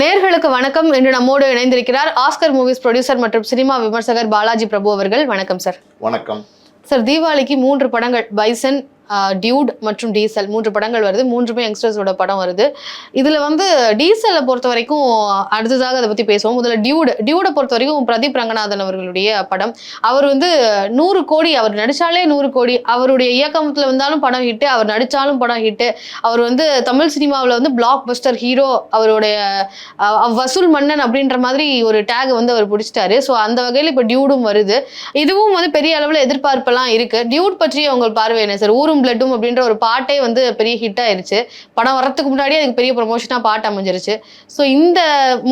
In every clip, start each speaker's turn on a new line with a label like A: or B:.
A: நேர்களுக்கு வணக்கம் என்று நம்மோடு இணைந்திருக்கிறார் ஆஸ்கர் மூவிஸ் ப்ரொடியூசர் மற்றும் சினிமா விமர்சகர் பாலாஜி பிரபு அவர்கள். வணக்கம் சார்
B: வணக்கம்.
A: சார் தீபாவளிக்கு மூன்று படங்கள். பைசன் டியூட் மற்றும் டீசல் மூன்று படங்கள் வருது. மூன்றுமே யங்ஸ்டர்ஸோட படம் வருது. இதில் வந்து டீசலை பொறுத்த வரைக்கும் அடுத்ததாக அதை பற்றி பேசுவோம். முதல்ல டியூட் டியூடை பொறுத்த வரைக்கும் பிரதீப் ரங்கநாதன் அவர்களுடைய படம். அவர் வந்து நூறு கோடி அவர் நடித்தாலே நூறு கோடி. அவருடைய இயக்கத்தில் வந்தாலும் படம் ஹிட்டு அவர் நடித்தாலும் படம் ஹிட்டு. அவர் வந்து தமிழ் சினிமாவில் வந்து பிளாக் பஸ்டர் ஹீரோ அவருடைய வசூல் மன்னன் அப்படின்ற மாதிரி ஒரு டேக் வந்து அவர் பிடிச்சிட்டாரு. ஸோ அந்த வகையில் இப்போ டியூடும் வருது. இதுவும் வந்து பெரிய அளவில் எதிர்பார்ப்பெல்லாம் இருக்குது டியூட் பற்றி உங்கள் பார்வை என்ன சார்? ஊரும் பிளட்டும் அப்படின்ற ஒரு பாட்டே வந்து பெரிய ஹிட் ஆயிருச்சு. படம் வரத்துக்கு முன்னாடியே அதுக்கு பெரிய ப்ரொமோஷனாக பாட்டு அமைஞ்சிருச்சு. ஸோ இந்த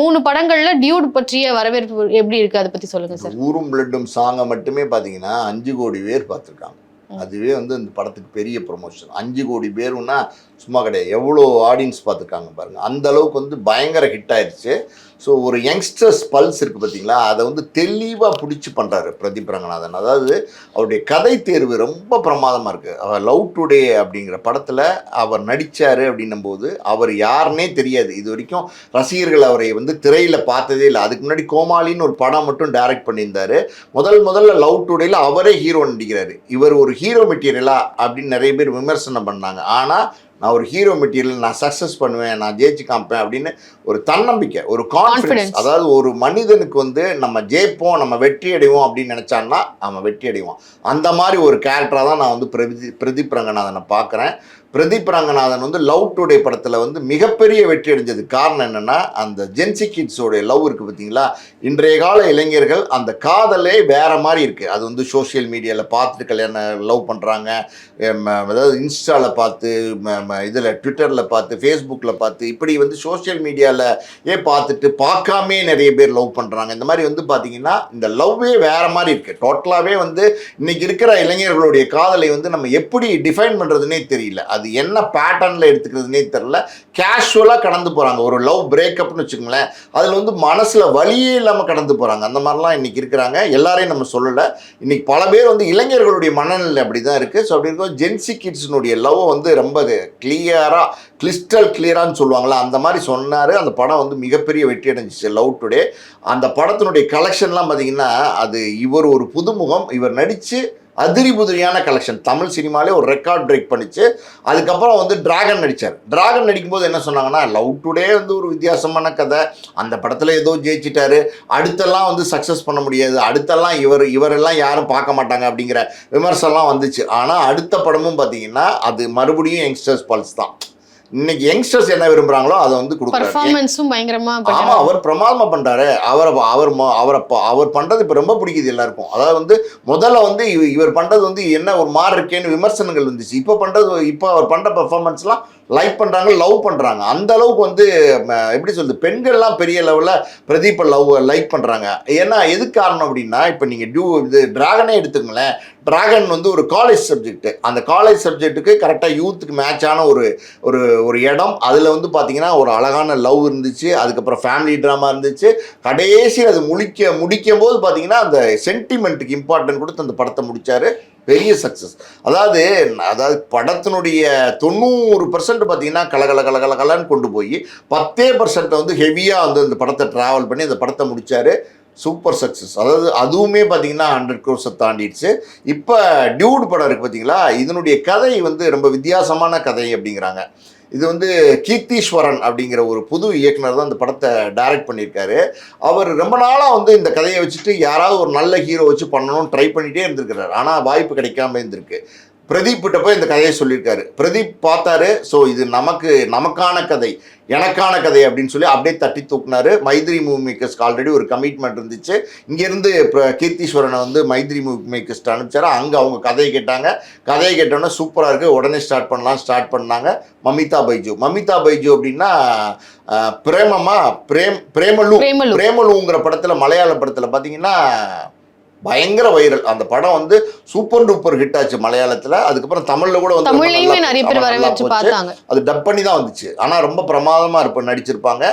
A: மூணு படங்கள்ல டியூட் பற்றிய வரவேற்பு எப்படி இருக்கு? அதை பத்தி சொல்லுங்க சார்
B: ஊரும் பிளட்டும் சாங்கை மட்டுமே பார்த்தீங்கன்னா அஞ்சு கோடி பேர் பார்த்துருக்காங்க அதுவே வந்து இந்த படத்துக்கு பெரிய ப்ரொமோஷன் அஞ்சு கோடி பேருன்னா சும்மா கிடையாது. எவ்வளோ ஆடியன்ஸ் பார்த்துருக்காங்க பாருங்க. அந்த அளவுக்கு வந்து பயங்கர ஹிட் ஆயிடுச்சு ஸோ ஒரு யங்ஸ்டர்ஸ் பல்ஸ் இருக்குது பார்த்தீங்களா? அதை வந்து தெளிவாக பிடிச்சி பண்ணுறாரு பிரதீப் ரங்கநாதன். அதாவது அவருடைய கதை தேர்வு ரொம்ப பிரமாதமாக இருக்குது அவர் லவ் டுடே அப்படிங்கிற படத்தில் அவர் நடித்தார் அப்படின்னும் போது அவர் யாருன்னே தெரியாது. இது வரைக்கும் ரசிகர்கள் அவரை வந்து திரையில் பார்த்ததே இல்லை. அதுக்கு முன்னாடி கோமாளின்னு ஒரு படம் மட்டும் டைரக்ட் பண்ணியிருந்தாரு. முதல் முதல்ல லவ் டுடேயில் அவரே ஹீரோ நடிக்கிறாரு. இவர் ஒரு ஹீரோ மெட்டீரியலா அப்படின்னு நிறைய பேர் விமர்சனம் பண்ணாங்க. ஆனால் நான் ஒரு ஹீரோ மெட்டீரியல் நான் சக்ஸஸ் பண்ணுவேன் நான் ஜெயிச்சு காமிப்பேன் அப்படின்னு ஒரு தன்னம்பிக்கை ஒரு கான்ஃபிடன்ஸ். அதாவது ஒரு மனிதனுக்கு வந்து நம்ம ஜெயிப்போம் நம்ம வெற்றி அடைவோம் அப்படின்னு நினச்சான்னா அவன் வெற்றி அடைவான். அந்த மாதிரி ஒரு கேரக்டராக தான் நான் வந்து பிரதி பிரதீப் ரங்கநாதனை பார்க்குறேன். பிரதீப் ரங்கநாதன் வந்து லவ் டுடே படத்தில் வந்து மிகப்பெரிய வெற்றி அடைஞ்சது. காரணம் என்னென்னா அந்த ஜென்சி கிட்ஸோடைய லவ் இருக்குது பார்த்தீங்களா? இன்றைய கால இளைஞர்கள் அந்த காதலே வேற மாதிரி இருக்குது அது வந்து சோஷியல் மீடியாவில் பார்த்துட்டு கல்யாணம் லவ் பண்ணுறாங்க அதாவது இன்ஸ்டாவில் பார்த்து இதில் ட்விட்டரில் பார்த்து ஃபேஸ்புக்கில் பார்த்து இப்படி வந்து சோஷியல் மீடியாவில் ஏ பார்த்துட்டு பார்க்காமே நிறைய பேர் லவ் பண்ணுறாங்க இந்த மாதிரி வந்து பார்த்தீங்கன்னா இந்த லவ்வே வேறு மாதிரி இருக்குது டோட்டலாகவே வந்து இன்னைக்கு இருக்கிற இளைஞர்களுடைய காதலை வந்து நம்ம எப்படி டிஃபைன் பண்ணுறதுனே தெரியல. அது என்ன பேட்டர்னில் எடுத்துக்கிறதுனே தெரியல. கேஷுவலாக கடந்து போகிறாங்க ஒரு லவ் பிரேக்கப்னு வச்சுக்கோங்களேன். அதில் வந்து மனசில் வழியே இல்லாமல் கடந்து போகிறாங்க அந்த மாதிரிலாம் இன்றைக்கி இருக்கிறாங்க. எல்லாரையும் நம்ம சொல்லலை. இன்றைக்கி பல பேர் வந்து இளைஞர்களுடைய மனநிலை அப்படி தான் இருக்குது ஸோ அப்படி இருக்கும். ஜென்சி கிட்ஸினுடைய லவ் வந்து ரொம்ப கிளியராக கிறிஸ்டல் கிளியரான்னு சொல்லுவாங்களா அந்த மாதிரி சொன்னார். அந்த படம் வந்து மிகப்பெரிய வெற்றி அடைஞ்சிச்சு லவ் டுடே அந்த படத்தினுடைய கலெக்ஷன்லாம் பார்த்தீங்கன்னா அது இவர் ஒரு புதுமுகம். இவர் நடித்து அதிரி புதிரியான கலெக்ஷன் தமிழ் சினிமாலே ஒரு ரெக்கார்ட் பிரேக் பண்ணிச்சு. அதுக்கப்புறம் வந்து டிராகன் நடித்தார் டிராகன் நடிக்கும்போது என்ன சொன்னாங்கன்னா லவ் டுடே வந்து ஒரு வித்தியாசமான கதை. அந்த படத்தில் ஏதோ ஜெயிச்சிட்டாரு. அடுத்தெல்லாம் வந்து சக்ஸஸ் பண்ண முடியாது. அடுத்தெல்லாம் இவர் இவரெல்லாம் யாரும் பார்க்க மாட்டாங்க அப்படிங்கிற விமர்சனம்லாம் வந்துச்சு. ஆனால் அடுத்த படமும் பார்த்தீங்கன்னா அது மறுபடியும் யங்ஸ்டர்ஸ் பல்ஸ் தான். இன்னைக்கு யங்ஸ்டர்ஸ் என்ன விரும்புகிறாங்களோ அதை வந்து கொடுக்குறாரு.
A: பயங்கரமா
B: ஆமா. அவர் பிரமாதமா பண்றாரு. அவரை அவர் அவரை அவர் பண்றது இப்ப ரொம்ப பிடிக்குது எல்லாருக்கும். அதாவது வந்து முதல்ல வந்து இவ- இவர் பண்றது வந்து என்ன ஒரு மாறு இருக்கேன்னு விமர்சனங்கள் வந்துச்சு. இப்போ பண்றது இப்போ அவர் பண்ற பெர்ஃபார்மன்ஸ்லாம் லைக் பண்ணுறாங்க லவ் பண்ணுறாங்க அந்த அளவுக்கு வந்து எப்படி சொல்றது பெண்கள்லாம் பெரிய லெவலில் பிரதீப்பை லவ் லைக் பண்ணுறாங்க ஏன்னா எது காரணம் அப்படின்னா இப்போ நீங்கள் டியூ இது ட்ராகனே எடுத்துங்களேன் டிராகன் வந்து ஒரு காலேஜ் சப்ஜெக்ட்டு அந்த காலேஜ் சப்ஜெக்ட்டுக்கு கரெக்டாக யூத்துக்கு மேட்சான ஒரு ஒரு ஒரு இடம். அதில் வந்து பார்த்திங்கன்னா ஒரு அழகான லவ் இருந்துச்சு. அதுக்கப்புறம் ஃபேமிலி ட்ராமா இருந்துச்சு. கடைசியில் அது முடிக்க முடிக்கும் போது பார்த்தீங்கன்னா அந்த சென்டிமெண்ட்டுக்கு இம்பார்ட்டன்ட் கொடுத்து அந்த படத்தை முடித்தார் பெரிய சக்ஸஸ் அதாவது அதாவது படத்தினுடைய தொண்ணூறு பர்சன்ட் பார்த்தீங்கன்னா கலகல கலகல கலன்னு கொண்டு போய் பத்தே பர்சன்ட்டை வந்து ஹெவியாக வந்து இந்த படத்தை ட்ராவல் பண்ணி அந்த படத்தை முடித்தார் சூப்பர் சக்ஸஸ் அதாவது அதுவுமே பார்த்தீங்கன்னா ஹண்ட்ரட் க்ரோர்ஸை தாண்டிடுச்சு. இப்போ டியூட் படம் இருக்குது பார்த்தீங்களா? இதனுடைய கதை வந்து ரொம்ப வித்தியாசமான கதை அப்படிங்கிறாங்க. இது வந்து கீர்த்தீஸ்வரன் அப்படிங்கிற ஒரு புது இயக்குனர் தான் இந்த படத்தை டைரக்ட் பண்ணியிருக்காரு. அவர் ரொம்ப நாளாக வந்து இந்த கதையை வச்சுட்டு யாராவது ஒரு நல்ல ஹீரோ வச்சு பண்ணணும்னு ட்ரை பண்ணிகிட்டே இருந்திருக்கிறார். ஆனால் வாய்ப்பு கிடைக்காம இருந்திருக்கு. பிரதீப் கிட்ட போய் இந்த கதையை சொல்லியிருக்காரு. பிரதீப் பார்த்தாரு ஸோ இது நமக்கு நமக்கான கதை எனக்கான கதை அப்படின்னு சொல்லி அப்படியே தட்டி தூக்குனாரு. மைத்ரி மூவி மேக்கர்ஸ்க்கு ஆல்ரெடி ஒரு கமிட்மெண்ட் இருந்துச்சு. இங்கேருந்து இப்போ கீர்த்தீஸ்வரனை வந்து மைத்ரி மூவி மேக்கர்ஸ்ட்டு அனுப்பிச்சாரு. அங்கே அவங்க கதையை கேட்டாங்க. கதையை கேட்டோன்னே சூப்பராக இருக்குது உடனே ஸ்டார்ட் பண்ணலாம் ஸ்டார்ட் பண்ணாங்க மமிதா பைஜு. மமிதா பைஜு அப்படின்னா பிரேமமா பிரேம் பிரேமலு பிரேமலுங்கிற படத்தில் மலையாள படத்தில் பார்த்தீங்கன்னா பயங்கர வைரல். அந்த படம் வந்து சூப்பர் டூப்பர் ஹிட் ஆச்சு மலையாளத்துல. அதுக்கப்புறம் தமிழ்ல கூட வந்து
A: நிறைய பேர்
B: ஆமா,
A: வர
B: நல்லா
A: வச்சு
B: போச்சு.
A: பார்த்தாங்க.
B: அது டப் பண்ணி தான் வந்துச்சு. ஆனா ரொம்ப பிரமாதமா இருப்ப நடிச்சிருப்பாங்க.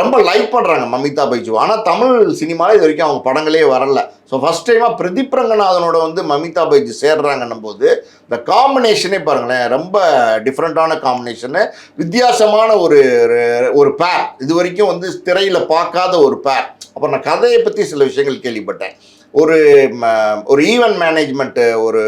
B: ரொம்ப லைக் பண்றாங்க மமிதா பைஜு. ஆனா தமிழ் சினிமால இது வரைக்கும் அவங்க படங்களே வரல. ஸோ ஃபர்ஸ்ட் டைமா பிரதீப் ரங்கநாதனோட வந்து மமிதா பைஜு சேர்றாங்கன்னும் போது இந்த காம்பினேஷனே பாருங்களேன் ரொம்ப டிஃப்ரெண்ட்டான காம்பினேஷனு வித்தியாசமான ஒரு ஒரு பேர் இது வரைக்கும் வந்து திரையில பார்க்காத ஒரு பேர் அப்புறம் நான் கதையை பற்றி சில விஷயங்கள் கேள்விப்பட்டேன். ஒரு ம, ஒரு ஈவெண்ட் மேனேஜ்மெண்ட் ஒரு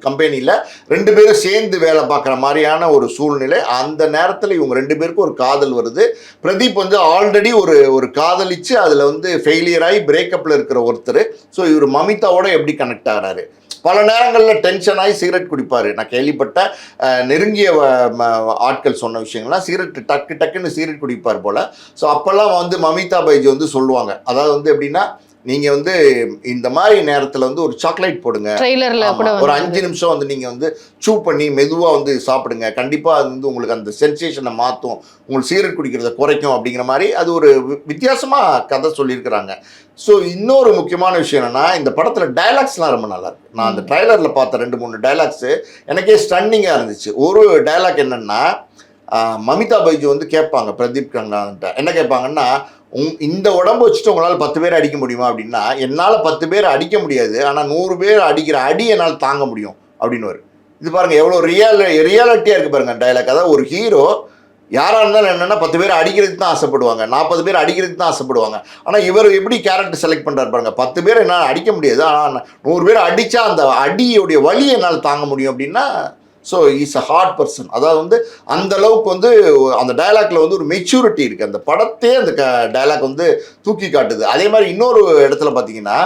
B: கம்பெனியில் ரெண்டு பேரும் சேர்ந்து வேலை பார்க்குற மாதிரியான ஒரு சூழ்நிலை. அந்த நேரத்தில் இவங்க ரெண்டு பேருக்கும் ஒரு காதல் வருது. பிரதீப் வந்து ஆல்ரெடி ஒரு ஒரு காதலிச்சு அதில் வந்து ஃபெயிலியர் ஆகி பிரேக்கப்பில் இருக்கிற ஒருத்தர். ஸோ இவர் மமிதாவோட எப்படி கனெக்ட் ஆகிறாரு? பல நேரங்களில் டென்ஷன் ஆகி சிகரெட் குடிப்பார். நான் கேள்விப்பட்ட நெருங்கிய வ- ஆட்கள் சொன்ன விஷயங்கள்லாம் சிகரெட் டக்கு டக்குன்னு சிகரெட் குடிப்பார் போல். ஸோ அப்போல்லாம் வந்து மமிதா பைஜி வந்து சொல்லுவாங்க. அதாவது வந்து எப்படின்னா நீங்கள் வந்து இந்த மாதிரி நேரத்தில் வந்து ஒரு சாக்லேட் போடுங்க. ஒரு அஞ்சு நிமிஷம் வந்து நீங்க வந்து சூ பண்ணி மெதுவா வந்து சாப்பிடுங்க. கண்டிப்பா அது வந்து உங்களுக்கு அந்த சென்சேஷனை மாத்தும். உங்களுக்கு சீரட் குடிக்கிறத குறைக்கும் அப்படிங்கிற மாதிரி அது ஒரு வித்தியாசமா கதை சொல்லியிருக்கிறாங்க. ஸோ இன்னொரு முக்கியமான விஷயம் என்னன்னா இந்த படத்துல டைலாக்ஸ்லாம் ரொம்ப நல்லா இருக்கு. நான் அந்த ட்ரைலர்ல பார்த்த ரெண்டு மூணு டைலாக்ஸ் எனக்கே ஸ்டன்னிங்கா இருந்துச்சு. ஒரு டைலாக் என்னன்னா மமிதா பைஜு வந்து கேட்பாங்க பிரதீப் ரங்கநாதன்ட்ட என்ன கேட்பாங்கன்னா இந்த உடம்பு வச்சுட்டு உங்களால் பத்து பேர் அடிக்க முடியுமா அப்படின்னா என்னால் பத்து பேர் அடிக்க முடியாது ஆனால் நூறு பேர் அடிக்கிற அடி என்னால் தாங்க முடியும் அப்படின்னு இது பாருங்கள் எவ்வளோ ரியல் ரியாலிட்டியாக இருக்குது பாருங்கள் டைலாக் அதாவது ஒரு ஹீரோ யாராக இருந்தாலும் என்னென்னா பத்து பேர் அடிக்கிறதுக்கு தான் ஆசைப்படுவாங்க நாற்பது பேர் அடிக்கிறதுக்கு தான் ஆசைப்படுவாங்க. ஆனால் இவர் எப்படி கேரக்டர் செலக்ட் பண்ணுறாரு பாருங்கள் பத்து பேர் என்னால் அடிக்க முடியாது ஆனால் நூறு பேர் அடித்தா அந்த அடியுடைய வழி என்னால் தாங்க முடியும் அப்படின்னா so is a hard person அதாவது வந்து அந்த அளவுக்கு வந்து அந்த டயலாக்ல வந்து ஒரு மெச்சூரிட்டி இருக்குது அந்த படத்தே அந்த க டயலாக் வந்து தூக்கி காட்டுது. அதே மாதிரி இன்னொரு இடத்துல பார்த்தீங்கன்னா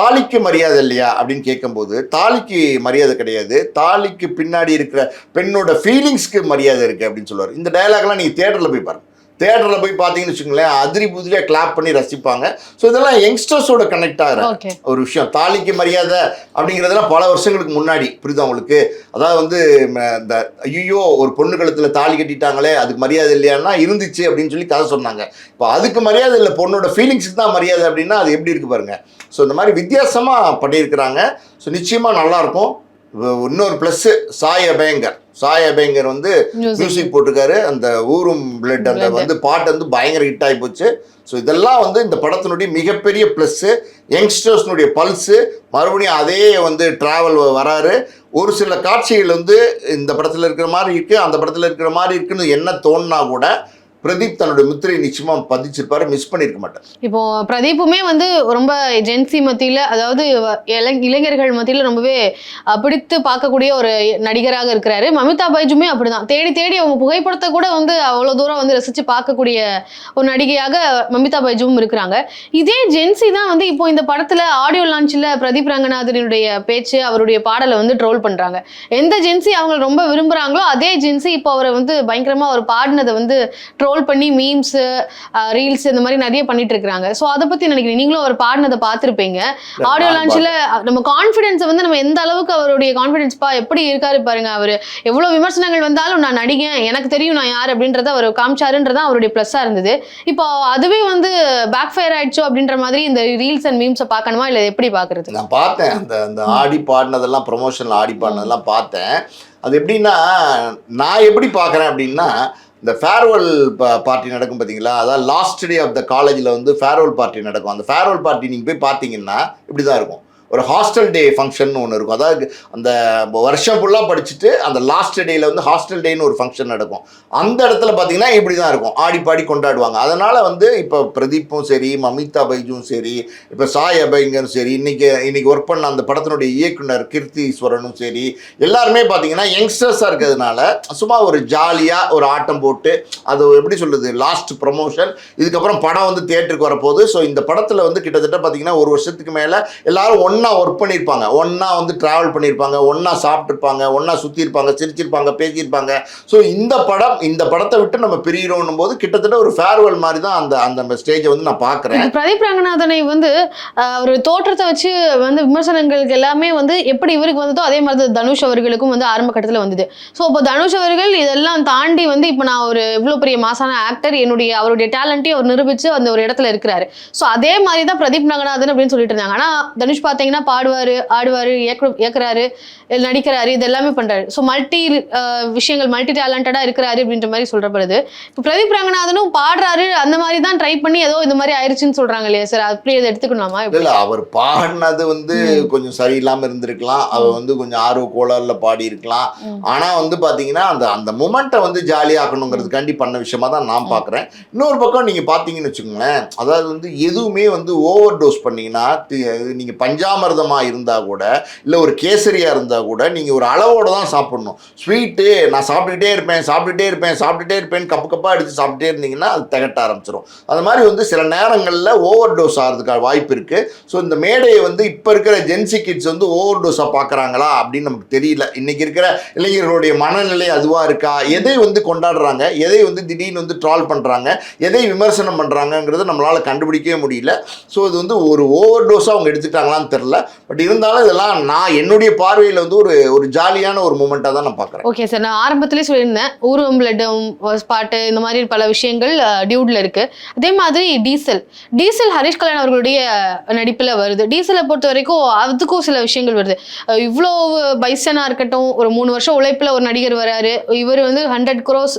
B: தாலிக்கு மரியாதை இல்லையா அப்படின்னு கேட்கும்போது தாலிக்கு மரியாதை கிடையாது. தாலிக்கு பின்னாடி இருக்கிற பெண்ணோட ஃபீலிங்ஸ்க்கு மரியாதை இருக்குது அப்படின்னு சொல்லுவார். இந்த டயலாக்லாம் நீங்கள் தேட்டரில் போய் பாருங்க. தேட்டரில் போய் பார்த்தீங்கன்னு வச்சுக்கோங்களேன் அதிரி புதிரியாக கிளாப் பண்ணி ரசிப்பாங்க. ஸோ இதெல்லாம் யங்ஸ்டர்ஸோட கனெக்ட் ஆகிற ஒரு விஷயம். தாலிக்கு மரியாதை அப்படிங்கிறதெல்லாம் பல வருஷங்களுக்கு முன்னாடி புரியுதா உங்களுக்கு? அதாவது வந்து இந்த ஐயோ ஒரு பொண்ணு கழுத்துல தாலி கட்டிட்டாங்களே அதுக்கு மரியாதை இல்லையான்னா இருந்துச்சு அப்படின்னு சொல்லி கதை சொன்னாங்க. இப்போ அதுக்கு மரியாதை இல்லை பொண்ணோட ஃபீலிங்ஸுக்கு தான் மரியாதை அப்படின்னா அது எப்படி இருக்கு பாருங்க. ஸோ இந்த மாதிரி வித்தியாசமாக பண்ணியிருக்கிறாங்க. ஸோ நிச்சயமாக நல்லாயிருக்கும் இன்னொரு ப்ளஸ்ஸு சாய் அபயங்கர் சாய் அபயங்கர் வந்து
A: மியூசிக்
B: போட்டிருக்காரு. அந்த ஊரும் பிளட் அந்த. வந்து பாட்டு வந்து பயங்கர ஹிட் ஆகி போச்சு. ஸோ இதெல்லாம் வந்து இந்த படத்தினுடைய மிகப்பெரிய ப்ளஸ்ஸு யங்ஸ்டர்ஸ்னுடைய பல்ஸு மறுபடியும் அதே வந்து ட்ராவல் வராரு. ஒரு சில காட்சிகள் வந்து இந்த படத்தில் இருக்கிற மாதிரி இருக்குது அந்த படத்தில் இருக்கிற மாதிரி இருக்குன்னு என்ன தோணுனா கூட பிரதீப் தன்னுடைய முத்திரையை நிச்சயமா பதிச்சிருப்பாரு மிஸ் பண்ணிருக்க மாட்டார்.
A: இப்போ பிரதீப்புமே வந்து ரொம்ப ஜென்சி மத்தியில அதாவது இளைஞர்கள் மத்தியில ரொம்பவே பிடித்து பார்க்கக்கூடிய ஒரு நடிகராக இருக்கிறாரு. மமிதா பைஜுமே அப்படிதான். தேடி தேடி அவங்க புகைப்படத்தை கூட வந்து அவ்வளவு தூரம் வந்து ரசிச்சு பார்க்கக்கூடிய ஒரு நடிகையாக மமிதா பைஜுவும் இருக்கிறாங்க. இதே ஜென்சி தான் வந்து இப்போ இந்த படத்துல ஆடியோ லான்ச்ல பிரதீப் ரங்கநாதனுடைய பேச்சு அவருடைய பாடலை வந்து ட்ரோல் பண்றாங்க. எந்த ஜென்சி அவங்க ரொம்ப விரும்புறாங்களோ அதே ஜென்சி இப்போ அவரை வந்து பயங்கரமா அவர் பாடினதை வந்து ட்ரோல் பண்ணி மீம்ஸ் ரீல்ஸ் இந்த மாதிரி நிறைய பண்ணிட்டு இருக்காங்க ஸோ அதை பத்தி நினைக்கிறேன் நீங்களும் அவர் பாடினதை பார்த்துருப்பீங்க. ஆடியோ
B: நான்
A: லான்ச்ல நம்ம கான்ஃபிடன்ஸை வந்து நம்ம எந்த அளவுக்கு அவருடைய கான்ஃபிடன்ஸ் பா எப்படி இருக்காரு பாருங்க அவர். எவ்வளவு விமர்சனங்கள் வந்தாலும் நான் நடிகன் எனக்கு தெரியும் நான் யார் அப்படின்றத அவர் காமிச்சாருன்றது அவருடைய ப்ளஸ்ஸா இருந்தது. இப்போ அதுவே வந்து பேக் ஃபயர் ஆயிடுச்சோ அப்படின்ற மாதிரி இந்த ரீல்ஸ் அண்ட் மீம்ஸை பார்க்கணுமா? இல்லை எப்படி பார்க்கறது?
B: நான் பார்த்தேன். அந்த அந்த ஆடி பாடினதெல்லாம் ப்ரொமோஷனில் ஆடி பாடினதெல்லாம் பார்த்தேன். அது எப்படின்னா நான் எப்படி பார்க்குறேன் அப்படின்னா இந்த ஃபேர்வெல் பார்ட்டி நடக்கும் பார்த்தீங்களா அதாவது லாஸ்ட் டே ஆஃப் த காலேஜில் வந்து ஃபேர்வெல் பார்ட்டி நடக்கும். அந்த ஃபேர்வெல் பார்ட்டி நீங்கள் போய் பார்த்தீங்கன்னா இப்படி தான் இருக்கும். ஒரு ஹாஸ்டல் டே ஃபங்க்ஷன் ஒன்று இருக்கும். அதாவது அந்த வருஷம் ஃபுல்லாக படிச்சுட்டு அந்த லாஸ்ட் டேயில் வந்து ஹாஸ்டல் டேன்னு ஒரு ஃபங்க்ஷன் நடக்கும். அந்த இடத்துல பார்த்தீங்கன்னா இப்படி தான் இருக்கும். ஆடி பாடி கொண்டாடுவாங்க. அதனால் வந்து இப்போ பிரதீப்பும் சரி மமிதா பைஜும் சரி இப்போ சாய் அபைங்கரும் சரி இன்னைக்கு இன்றைக்கி ஒர்க் பண்ண அந்த படத்தினுடைய இயக்குனர் கீர்த்தீஸ்வரனும் சரி எல்லாருமே பார்த்தீங்கன்னா யங்ஸ்டர்ஸாக இருக்கிறதுனால சும்மா ஒரு ஜாலியாக ஒரு ஆட்டம் போட்டு அது எப்படி சொல்கிறது லாஸ்ட் ப்ரமோஷன் இதுக்கப்புறம் படம் வந்து தியேட்டருக்கு வரப்போகுது. ஸோ இந்த படத்தில் வந்து கிட்டத்தட்ட பார்த்தீங்கன்னா ஒரு வருஷத்துக்கு மேலே எல்லாரும் ஒன்று ஒர்க் பண்ணியிருப்பாங்க. ஒன்றா வந்து ட்ராவல் பண்ணியிருப்பாங்க. ஒன்றா சாப்பிட்ருப்பாங்க ஒன்றா சுற்றியிருப்பாங்க சிரிச்சிருப்பாங்க பேசியிருப்பாங்க. ஸோ இந்த படம் இந்த படத்தை விட்டு நம்ம பிரிகிறோம் போது கிட்டத்தட்ட ஒரு ஃபேர்வெல் மாதிரி தான் அந்த அந்த ஸ்டேஜை வந்து நான் பார்க்குறேன்.
A: பிரதீப் ரங்கநாதனை வந்து ஒரு தோற்றத்தை வச்சு வந்து விமர்சனங்களுக்கு எல்லாமே வந்து எப்படி இவருக்கு வந்ததோ அதே மாதிரி தான் தனுஷ் அவர்களுக்கும் வந்து ஆரம்ப கட்டத்தில் வந்தது. ஸோ இப்போ தனுஷ் அவர்கள் இதெல்லாம் தாண்டி வந்து இப்போ நான் ஒரு இவ்வளோ பெரிய மாசான ஆக்டர் என்னுடைய அவருடைய டேலண்ட்டையும் அவர் நிரூபித்து அந்த ஒரு இடத்துல இருக்கிறாரு. ஸோ அதே மாதிரி தான் பிரதீப் ரங்கநாதன் அப்படின்னு சொல்லிட்டு இருந்தாங்க. ஆனால் தனுஷ் பார்த்தீங்கன்னா பாடுவாரு ஆடுவாரு இயக்கு இயக்குறாரு நடிக்கிறாரு இது எல்லாமே பண்றாரு ஸோ மல்டி விஷயங்கள் மல்டி டேலண்டடா இருக்கிறாரு அப்படின்ற மாதிரி சொல்றப்படுது. இப்போ பிரதீப் ரங்கநாதனும் பாடுறாரு அந்த மாதிரி தான் ட்ரை பண்ணி ஏதோ இந்த மாதிரி ஆயிருச்சுன்னு சொல்றாங்க இல்லையா சார் அப்படி அதை எடுத்துக்கணுமா?
B: இல்ல அவர் பாடினது வந்து கொஞ்சம் சரியில்லாம இருந்திருக்கலாம். அவர் வந்து கொஞ்சம் ஆர்வ கோளாறுல பாடி இருக்கலாம்
A: ம்.
B: ஆனா வந்து பாத்தீங்கன்னா அந்த அந்த மொமெண்ட்டை வந்து ஜாலியாக்கணுங்கிறதுக்காண்டி பண்ண விஷயமா தான் நான் பாக்குறேன். இன்னொரு பக்கம் நீங்க பாத்தீங்கன்னு வச்சுக்கோங்களேன் அதாவது வந்து எதுவுமே வந்து ஓவர் டோஸ் பண்ணீங்கன்னா தி- நீங்க பஞ்சாமிரதமாக இருந்தால் கூட இல்லை ஒரு கேசரியாக இருந்தால் கூட நீங்கள் ஒரு அளவோடு தான் சாப்பிட்ணும். ஸ்வீட்டு நான் சாப்பிட்டுட்டே இருப்பேன் சாப்பிட்டுட்டே இருப்பேன் சாப்பிட்டுட்டே இருப்பேன் கப்பு கப்பாக எடுத்து சாப்பிட்டுட்டே இருந்தீங்கன்னா அது திகட்ட ஆரம்பிச்சிடும் அது மாதிரி வந்து சில நேரங்களில் ஓவர் டோஸ் ஆகிறதுக்கான வாய்ப்பு இருக்குது ஸோ இந்த மேடையை வந்து இப்போ இருக்கிற ஜென்சி கிட்ஸ் வந்து ஓவர் டோஸாக பார்க்குறாங்களா அப்படின்னு நமக்கு தெரியல. இன்னைக்கு இருக்கிற இளைஞர்களுடைய மனநிலை அதுவாக இருக்கா? எதை வந்து கொண்டாடுறாங்க? எதை வந்து திடீர்னு வந்து ட்ரால் பண்ணுறாங்க எதை விமர்சனம் பண்ணுறாங்கங்கிறத நம்மளால் கண்டுபிடிக்கவே முடியல. ஸோ இது வந்து ஒரு ஓவர் டோஸாக அவங்க எடுத்துட்டாங்களான்னு தெரில பட் இருந்தாலும் இதெல்லாம் நான் என்னுடைய பார்வையில் வந்து ஒரு ஒரு ஜாலியான ஒரு மூமெண்ட்டாக தான் நான் பார்க்குறேன்.
A: ஓகே சார் நான் ஆரம்பத்திலே சொல்லியிருந்தேன். ஊர்வம் பிளட்டும் ஸ்பாட்டு இந்த மாதிரி பல விஷயங்கள் டியூட்ல இருக்கு. அதே மாதிரி டீசல் டீசல் ஹரிஷ் கல்யாண் அவர்களுடைய நடிப்புல வருது. டீசலை பொறுத்த வரைக்கும் அதுக்கும் சில விஷயங்கள் வருது. இவ்வளோ பைசனா இருக்கட்டும் ஒரு மூணு வருஷம் உழைப்பில் ஒரு நடிகர் வராரு. இவர் வந்து ஹண்ட்ரட் க்ரோஸ்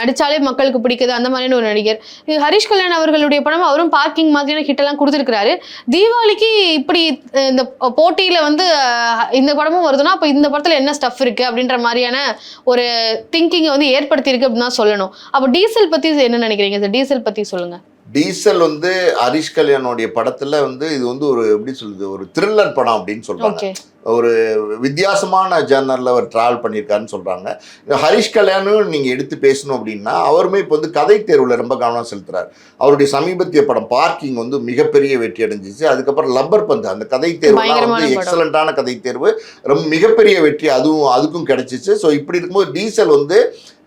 A: நடிச்சாலே மக்களுக்கு பிடிக்குது. அந்த மாதிரியான ஒரு நடிகர். ஹரிஷ் கல்யாண் அவர்களுடைய படம் அவரும் பார்க்கிங் மாதிரியான ஹிட்டெல்லாம் கொடுத்துருக்கிறாரு. தீபாவளிக்கு இப்படி இந்த போட்டியில வந்து இந்த படமும் வருதுன்னா அப்போ இந்த படத்துல என்ன ஸ்டஃப் இருக்கு அப்படின்ற மாதிரியான ஒரு திங்கிங்கை வந்து ஏற்படுத்தியிருக்கு அப்படின்னு தான் சொல்லணும். அப்போ டீசல் பத்தி என்ன நினைக்கிறீங்க? சார் டீசல் பத்தி சொல்லுங்க.
B: டீசல் வந்து ஹரிஷ் கல்யாணோடைய படத்துல வந்து இது வந்து ஒரு எப்படி சொல்லுது ஒரு த்ரில்லர் படம் அப்படின்னு சொல்றாங்க. ஒரு வித்தியாசமான ஜேர்னலில் அவர் ட்ராவல் பண்ணியிருக்காருன்னு சொல்கிறாங்க ஹரிஷ் கல்யாணும் நீங்கள் எடுத்து பேசணும் அப்படின்னா அவருமே இப்போ வந்து கதை தேர்வில் ரொம்ப கவனம் செலுத்துறாரு. அவருடைய சமீபத்திய படம் பார்க்கிங் வந்து மிகப்பெரிய வெற்றி அடைஞ்சிச்சு. அதுக்கப்புறம் லப்பர் பந்து அந்த கதை தேர்வுலாம்
A: பயங்கரமான
B: வந்து. எக்ஸலண்ட்டான கதை தேர்வு. ரொம்ப மிகப்பெரிய வெற்றி அதுவும் அதுக்கும் கிடைச்சிச்சு. ஸோ இப்படி இருக்கும்போது டீசல் வந்து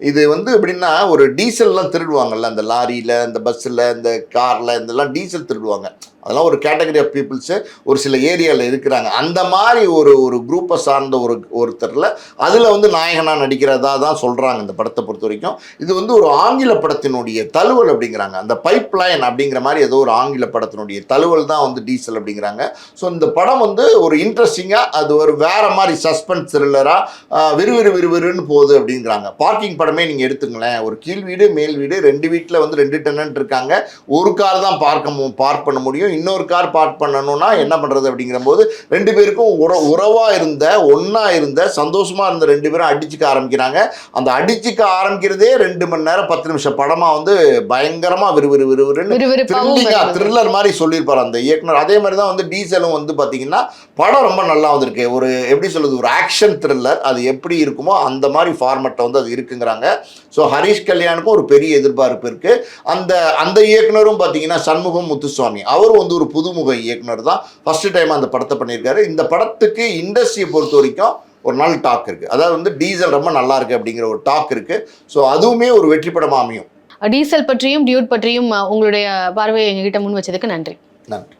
B: இது வந்து எப்படின்னா ஒரு டீசல்லாம் திருடுவாங்கல்ல அந்த லாரியில் இந்த பஸ்ஸில் இந்த காரில் இதெல்லாம் டீசல் திருடுவாங்க. அதெல்லாம் ஒரு கேட்டகரி ஆஃப் பீப்புள்ஸு ஒரு சில ஏரியாவில் இருக்கிறாங்க. அந்த மாதிரி ஒரு ஒரு குரூப்பை சார்ந்த ஒரு ஒருத்தரில் அதில் வந்து நாயகனாக நடிக்கிறதா தான் சொல்கிறாங்க இந்த படத்தை பொறுத்த வரைக்கும். இது வந்து ஒரு ஆங்கில படத்தினுடைய தழுவல் அப்படிங்கிறாங்க. அந்த பைப் லைன் அப்படிங்கிற மாதிரி ஏதோ ஒரு ஆங்கில படத்தினுடைய தழுவல் தான் வந்து டீசல் அப்படிங்கிறாங்க. ஸோ இந்த படம் வந்து ஒரு இன்ட்ரெஸ்டிங்காக அது ஒரு வேறு மாதிரி சஸ்பென்ஸ் த்ரில்லராக விறுவிறு விறுவிறுன்னு போகுது அப்படிங்கிறாங்க. பார்க்கிங் படமே நீங்கள் எடுத்துங்களேன். ஒரு கீழ் வீடு மேல் வீடு ரெண்டு வீட்டில் வந்து ரெண்டு டெனன்ட் இருக்காங்க. ஒரு கார் தான் பார்க்க மு- பார்க் பண்ண முடியும். இன்னொரு கார் பார்க் பண்ணணும்னா என்ன பண்ணுறது அப்படிங்கிற போது ரெண்டு பேருக்கும் உற உறவாக இருந்த ஒன்றா இருந்த சந்தோஷமாக இருந்த ரெண்டு பேரும் அடிச்சுக்க ஆரம்பிக்கிறாங்க. அந்த அடிச்சுக்க ஆரம்பிக்கிறதே ரெண்டு மணி நேரம் பத்து நிமிஷம். படமாக வந்து பயங்கரமாக விறுவிறு விறுவிறுன்னு த்ரில்லிங்காக. த்ரில்லர் மாதிரி சொல்லியிருப்பார் அந்த இயக்குனர். அதே மாதிரி தான் வந்து டீசலும் வந்து பார்த்தீங்கன்னா படம் ரொம்ப நல்லா வந்திருக்கு. ஒரு எப்படி சொல்லுது ஒரு ஆக்ஷன் த்ரில்லர் அது எப்படி இருக்குமோ அந்த மாதிரி ஃபார்மேட்டை வந்து அது இருக்குங்கிறாங்க. ஸோ ஹரிஷ் கல்யாணுக்கும் ஒரு பெரிய எதிர்பார்ப்பு இருக்கு. அந்த அந்த இயக்குனரும் பார்த்தீங்கன்னா சண்முகம் முத்துசுவாமி. அவரும் வந்து ஒரு புதுமுக இயக்குனர் தான் ஃபர்ஸ்ட் டைம் அந்த படத்தை பண்ணியிருக்காரு. இந்த படத்துக்கு இண்டஸ்ட்ரியை பொறுத்த வரைக்கும் ஒரு நல்ல டாக் இருக்கு. அதாவது வந்து டீசல் ரொம்ப நல்லா இருக்கு அப்படிங்கிற ஒரு டாக் இருக்கு. ஸோ அதுவுமே ஒரு வெற்றி படமா அமையும்.
A: டீசல் பற்றியும் டியூட் பற்றியும் உங்களுடைய பார்வையை எங்ககிட்ட முன் வச்சதுக்கு நன்றி.
B: நன்றி.